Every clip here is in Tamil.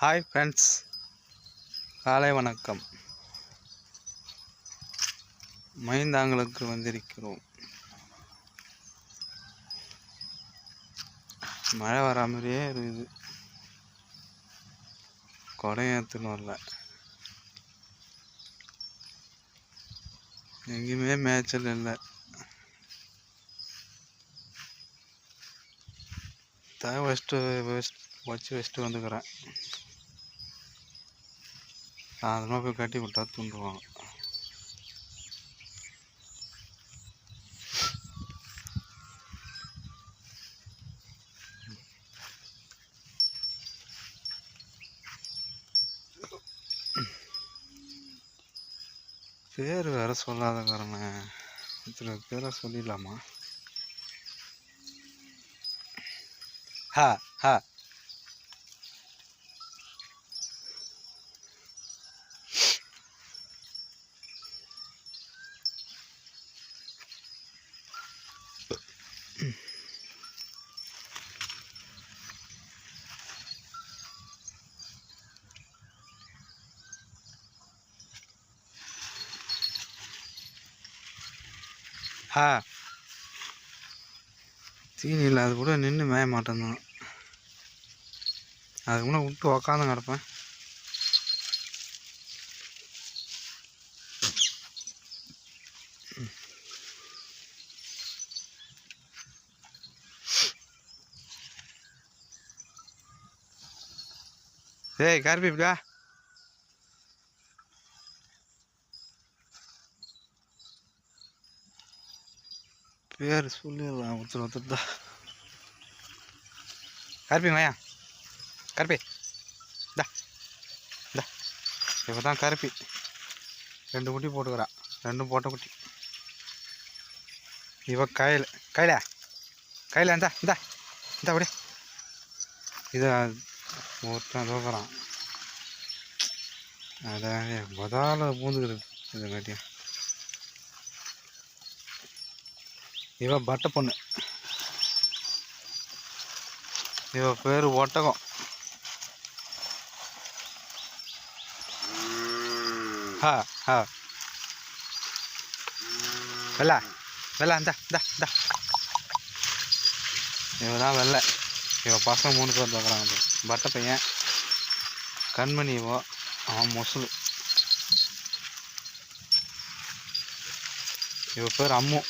ஹாய் ஃப்ரெண்ட்ஸ் காலை வணக்கம். மைந்தாங்களுக்கு வந்திருக்கிறோம். மழை வரா மாதிரியே இருக்குது. கொடையத்துன்னு வரல. எங்கேயுமே மேய்ச்சல் இல்லை. தலை வச்சுட்டு வச்சு வச்சு வச்சுட்டு வந்துக்கிறேன். அதெல்லாம் போய் கட்டி விட்டா தூண்டுவாங்க. பேர் வேற சொல்லாதக்காரங்க இத்தனை பேரை சொல்லிடலாமா? ஹா ஹா. ஹா தீனி இல்லாத கூட நின்று மேய மாட்டேன்தான். அதுக்கு முன்னே விட்டு உக்காந்து கிடப்பேன். ஏய் கருப்பி இப்படியா பேர் சொல்லிடலாம் ஒருத்தர் ஒருத்தர் தான். கருப்பி வாயா கருப்பி. தா இந்தா இப்போ தான் கருப்பி. ரெண்டு குட்டி போட்டுக்கிறா ரெண்டும் போட்ட குட்டி. இவ கையில் கையில கையில் இந்தா இந்தா இந்தா அப்படி இதை ஒருத்தன் தோக்குறான் அதான் முதல்ல பூந்துக்குது இதை காட்டியும் இவன் பட்டை பொண்ணு. இவ பேர் ஒட்டகம். ஹா ஹா வெள்ள வெள்ள இந்த இந்த இந்த. இவ தான் வெள்ளை. இவ பசங்க மூணு பேர் பார்க்குறாங்க பட்டை பையன் கண்மணி இவோ அவன் மொசலு. இவ பேர் அம்மு.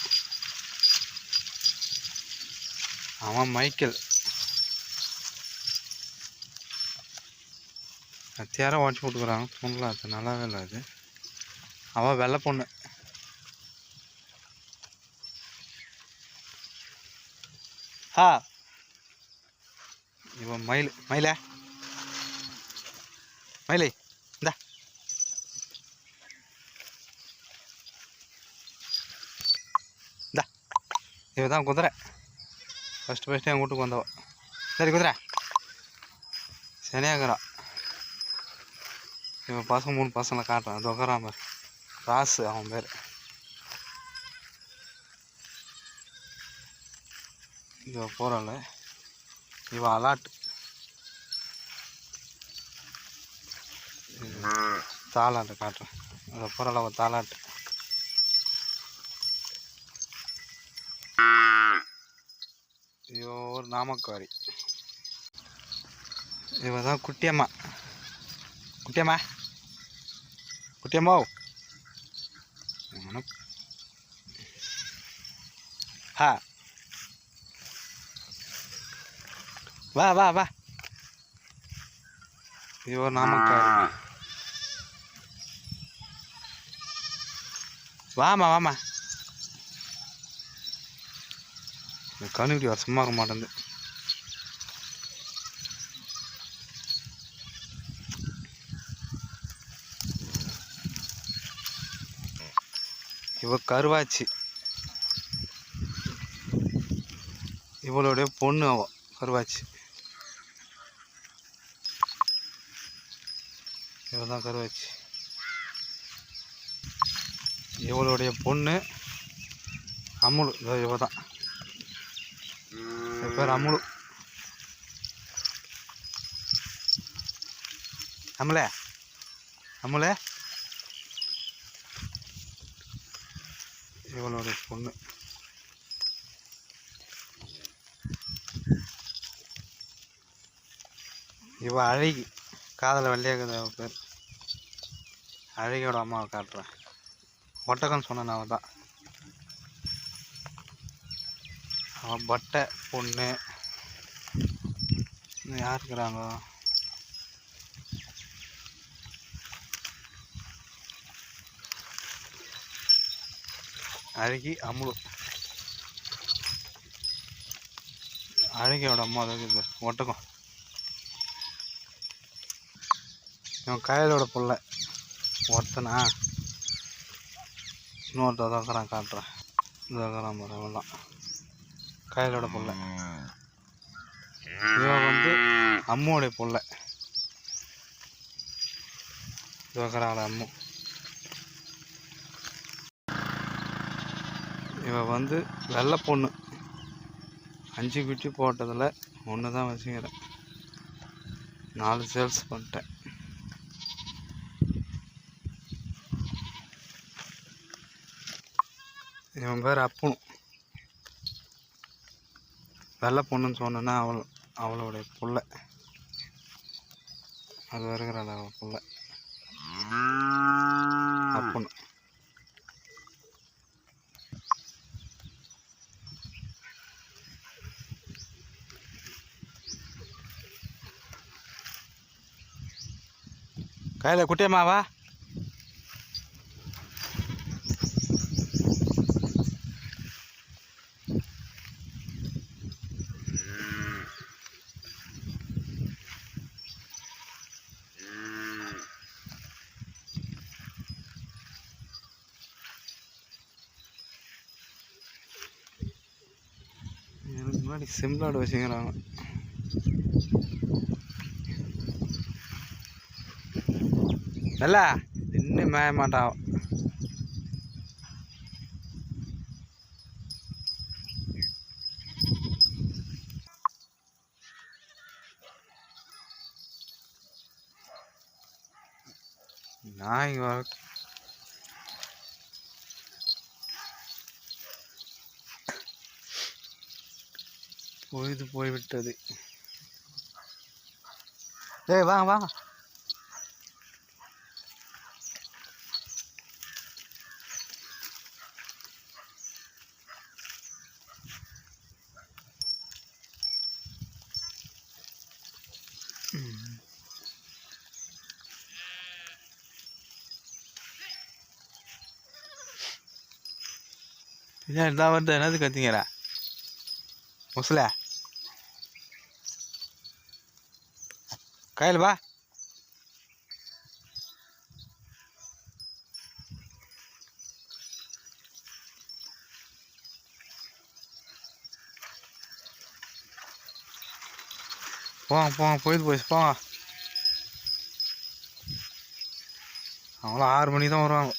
அவன் மைக்கேல். அத்தியாரம் உடச்சி போட்டுக்கிறாங்க தூண்டலாம் அது நல்லாவே இல்லை அது. அவள் வெள்ளை பொண்ணு. ஆ. இவன் மயில் மயில? மயிலை இந்தா. இந்தா. இவ தான் குதிரை. ஃபஸ்ட்டு ஃபஸ்ட்டு என் வீட்டுக்கு வந்தவ. சரி குதிரை. சனியாகிறா இவன் பசங்க மூணு பசங்களை காட்டுறான். அது உக்காரான் ராசு அவன் பேர். இவன் போகிறாள் இவன் அலாட்டு தாளாட்டு காட்டுறேன். அதை போகிறாள் அவன் தாளாட்டு இவ ஒரு நாமக்காரி இவ தான் குட்டியம்மா. குட்டியம்மா. குட்டியம்மா ஹா வா வா வா. இவ ஒரு நாமக்காரி வாமா வாமா இந்த கணுக்குடி வர சும்மா இருக்க மாட்டேங்குது. இவ கருவாச்சி. இவளுடைய பொண்ணு அவ கருவாச்சி. இவதான் கருவாச்சி. இவளுடைய பொண்ணு அமுல் இதோ இவ தான் இவ பேர் அமுலு அம்மலே அம்மலே இவளோட பொண்ணு இவ அழகி காதில் வெள்ளையாக்குது பேர் அழகியோட அம்மாவை காட்டுறேன் ஒட்டகம்னு சொன்னேன் அவள் தான் அவன் பட்டை பொண்ணு. இன்னும் யார் இருக்கிறாங்க? அழகி அமுலு. அழகியோட அம்மா அதாவது இது ஒட்டகம் இவன் கயலோட புள்ள. ஒருத்தனா? இன்னொருத்த காட்டுறேன். இதுதான் பாரு தான் கயலோட புள்ள இவன் வந்து அம்முடைய புள்ள இவகரால அம்மு. இவ வந்து வெள்ளை பொண்ணு. அஞ்சு குட்டி போட்டதில் ஒன்று தான் வச்சுக்கிறேன். நாலு சேல்ஸ் பண்ணிட்டேன். இவன் பேர் அப்புனு. வெள்ளை பொண்ணுன்னு சொன்னேன்னா அவள் அவளுடைய புள்ள. அது வருகிறாள் அவள் புள்ள. அப்புனு. கையில் குட்டியம்மாவா முன்னாடி சிம்லாடு வச்சுக்கிறாங்க நல்லா இன்னும் மேய மாட்டான் நாய் வர பொழுது போய்விட்டது. ஏய் வாங்க வாங்க. இதான் வந்து என்னது கத்திங்கடா முசல? கையில் வா போங்க போங்க போயிட்டு போய் போங்க அவங்களும் ஆறு மணிக்கு தான் வருவாங்க.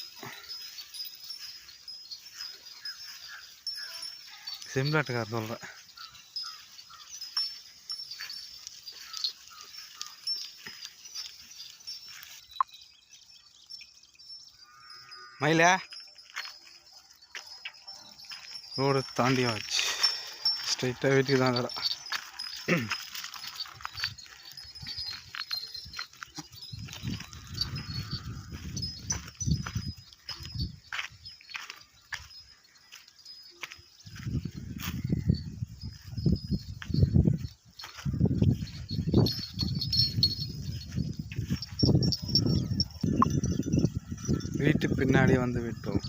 சிம்லாட்டுக்கார சொல்கிறேன் மயில? ரோடு தாண்டியாச்சு. ஸ்ட்ரைட்டாக வீட்டுக்கு தான் கடை வீட்டு பின்னாடி வந்து விட்டோம்.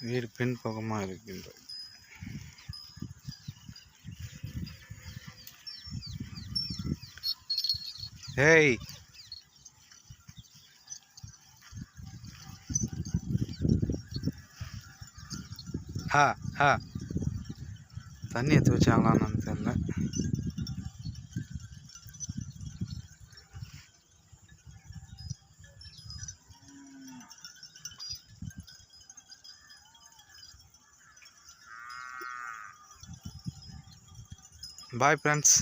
வீடு பின்பக்கமாக இருக்கின்றது. ஏய்! ஹா ஹா. தண்ணி எடுத்து வச்சாங்களான்னு தெரில பாய் ஃப்ரெண்ட்ஸ்